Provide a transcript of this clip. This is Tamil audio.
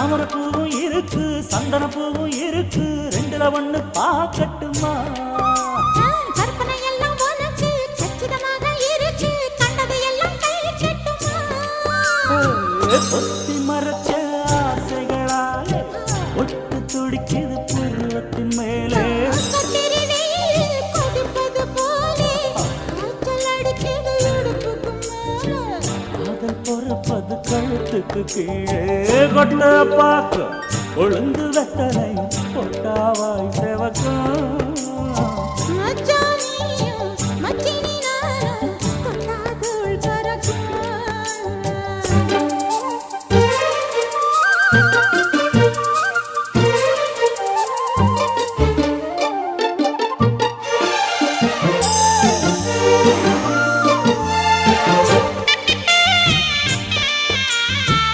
தாமரை பூவும் இருக்கு சந்தன பூவும் இருக்கு. ரெண்டுல ஒண்ணு பார்க்கட்டுமா கற்பனை எல்லாம் உனக்கு கச்சிதமாக இருக்கு. கண்டதை எல்லாம் கை கட்டுமா பொத்தி மறைச்ச ஆசைகளாலே ஒட்டு துடிக்குது கழுத்துக்கு கீழே கொட்ட பார்க்க கொழுந்து வெத்தலை பொட்டாவாய் செவக்கா